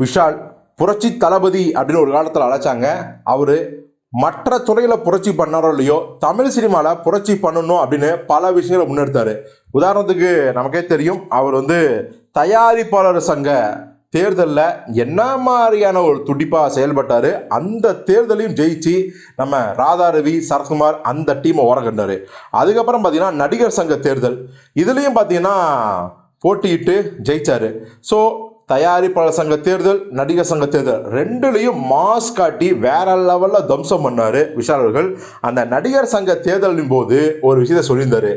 விஷால் புரட்சி தளபதி அப்படின்னு ஒரு காலத்தில் அழைச்சாங்க. அவர் மற்ற துறையில் புரட்சி பண்ணாரோ இல்லையோ தமிழ் சினிமாவில் புரட்சி பண்ணணும் அப்படின்னு பல விஷயங்களை முன்னெடுத்தார். உதாரணத்துக்கு நமக்கே தெரியும் அவர் வந்து தயாரிப்பாளர் சங்க தேர்தலில் என்ன மாதிரியான ஒரு துடிப்பாக செயல்பட்டார் அந்த தேர்தலையும் ஜெயிச்சு நம்ம ராதாரவி சரத்குமார் அந்த டீமை உரகண்டார் அதுக்கப்புறம் பார்த்தீங்கன்னா நடிகர் சங்க தேர்தல். இதுலேயும் பார்த்தீங்கன்னா போட்டியிட்டு ஜெயித்தார் ஸோ தயாரிப்பாளர் சங்க தேர்தல் நடிகர் சங்க தேர்தல் ரெண்டுலேயும் மாஸ் காட்டி வேற லெவலில் தம்சம் பண்ணார் விஷால் அவர்கள். அந்த நடிகர் சங்க தேர்தலின் போது ஒரு விஷயத்தை சொல்லியிருந்தார்.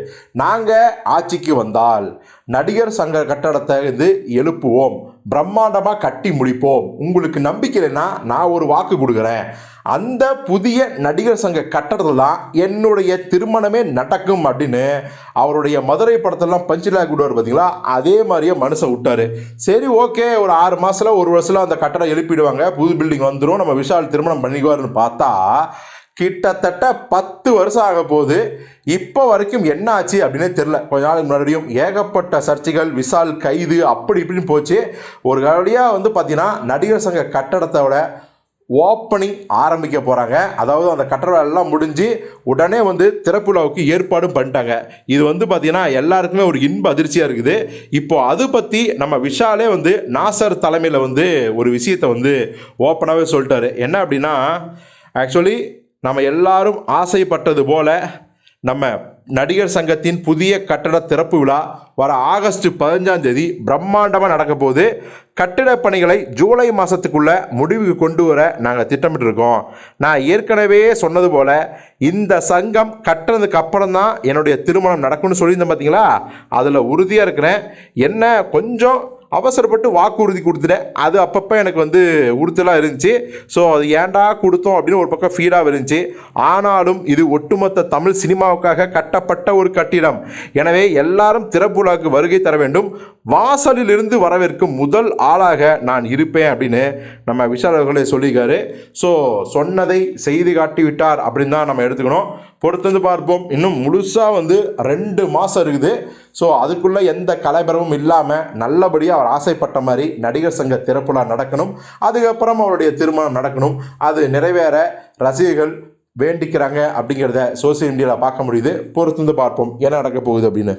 நாங்கள் ஆட்சிக்கு வந்தால் நடிகர் சங்க கட்டடத்தை இருந்து எழுப்புவோம் பிரம்மாண்டமாக கட்டி முடிப்போம். உங்களுக்கு நம்பிக்கைன்னா நான் ஒரு வாக்கு கொடுக்குறேன். அந்த புதிய நடிகர் சங்க கட்டடத்தில் தான் என்னுடைய திருமணமே நடக்கும் அப்படின்னு அவருடைய மதுரை படத்தெல்லாம் பஞ்சிலாக விடுவார் பார்த்தீங்களா? அதே மாதிரியே மனுஷன் விட்டாரு. சரி ஓகே. ஒரு ஆறு மாதத்தில் ஒரு வருஷத்தில் அந்த கட்டடம் எழுப்பிடுவாங்க. புது பில்டிங் வந்துடும் நம்ம விஷால் திருமணம் பண்ணிக்குவாருன்னு பார்த்தா கிட்டத்தட்ட பத்து வருஷம் ஆக போகுது. இப்போ வரைக்கும் என்ன ஆச்சு அப்படின்னே தெரில கொஞ்ச நாளுக்கு முன்னாடியும் ஏகப்பட்ட சர்ச்சைகள் விசால் கைது அப்படி இப்படின்னு போச்சு. ஒரு கடையாக வந்து பார்த்தீங்கன்னா நடிகர் சங்க கட்டடத்தோட ஓப்பனிங் ஆரம்பிக்க போகிறாங்க அதாவது அந்த கட்டளை எல்லாம் முடிஞ்சு உடனே வந்து திறப்பு விழாவுக்கு ஏற்பாடும் பண்ணிட்டாங்க. இது வந்து பார்த்திங்கன்னா எல்லாருக்குமே ஒரு இன்ப அதிர்ச்சியாக இருக்குது. இப்போ அது பற்றி நம்ம விஷாலே வந்து நாசர் தலைமையில் வந்து ஒரு விஷயத்தை வந்து ஓப்பனாகவே சொல்லிட்டாரு. என்ன அப்படின்னா ஆக்சுவலி நம்ம எல்லாரும் ஆசைப்பட்டது போல நம்ம நடிகர் சங்கத்தின் புதிய கட்டட திறப்பு விழா வர ஆகஸ்ட் பதினஞ்சாம் தேதி பிரம்மாண்டமாக நடக்க போது கட்டிட பணிகளை ஜூலை மாதத்துக்குள்ள முடிவுக்கு கொண்டு வர நாங்கள் திட்டமிட்டிருக்கோம். நான் ஏற்கனவே சொன்னது போல் இந்த சங்கம் கட்டுறதுக்கு அப்புறம் தான் என்னுடைய திருமணம் நடக்கும்னு சொல்லியிருந்தேன் பார்த்தீங்களா அதில் உறுதியாக இருக்கிறேன். என்ன கொஞ்சம் அவசரப்பட்டு வாக்குறுதி கொடுத்துட்டேன். அது அப்பப்போ எனக்கு வந்து உறுத்தலாக இருந்துச்சு. ஸோ அது ஏன்டா கொடுத்தோம் அப்படின்னு ஒரு பக்கம் ஃபீலாக இருந்துச்சு. ஆனாலும் இது ஒட்டுமொத்த தமிழ் சினிமாவுக்காக கட்டப்பட்ட ஒரு கட்டிடம். எனவே எல்லாரும் திறப்புலாக்கு வருகை தர வேண்டும். வாசலிலிருந்து வரவேற்கும் முதல் ஆளாக நான் இருப்பேன் அப்படின்னு நம்ம விஷால் அவர்களே சொல்லியிருக்காரு. ஸோ சொன்னதை செய்து காட்டி விட்டார் அப்படின்னு தான் நம்ம எடுத்துக்கணும். பொறுத்து வந்து பார்ப்போம். இன்னும் முழுசாக வந்து ரெண்டு மாதம் இருக்குது. ஸோ அதுக்குள்ளே எந்த கலைபரமும் இல்லாமல் நல்லபடியாக அவர் ஆசைப்பட்ட மாதிரி நடிகர் சங்க திறப்புலா நடக்கணும். அதுக்கப்புறம் அவருடைய திருமணம் நடக்கணும். அது நிறைவேற ரசிகர்கள் வேண்டிக்கிறாங்க அப்படிங்கிறத சோசியல் மீடியாவில் பார்க்க முடியுது. பொறுத்து வந்து பார்ப்போம். என்ன நடக்க போகுது அப்படின்னு.